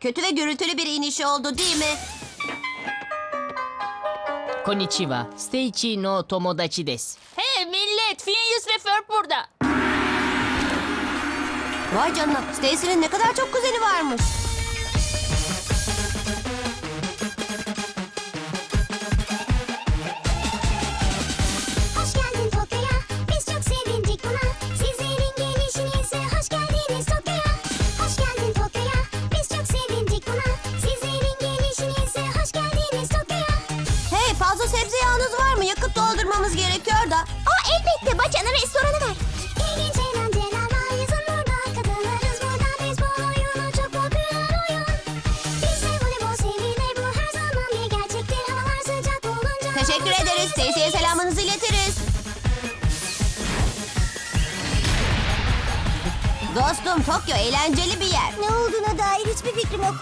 Kötü ve gürültülü bir inişi oldu değil mi? Konnichiwa. Steichi no Tomodachi desu. Hey millet, Phineas ve Ferb burada. Vay canına. Stacy'nin ne kadar çok kuzeni varmış. Fazla sebze yağınız var mı? Yakıt doldurmamız gerekiyor da. Aa elbette Bacan'ın restoranı var. Teşekkür ederiz. Stacy'ye selamınızı iletiriz. Dostum Tokyo eğlenceli bir yer. Ne olduğuna dair hiçbir fikrim yok.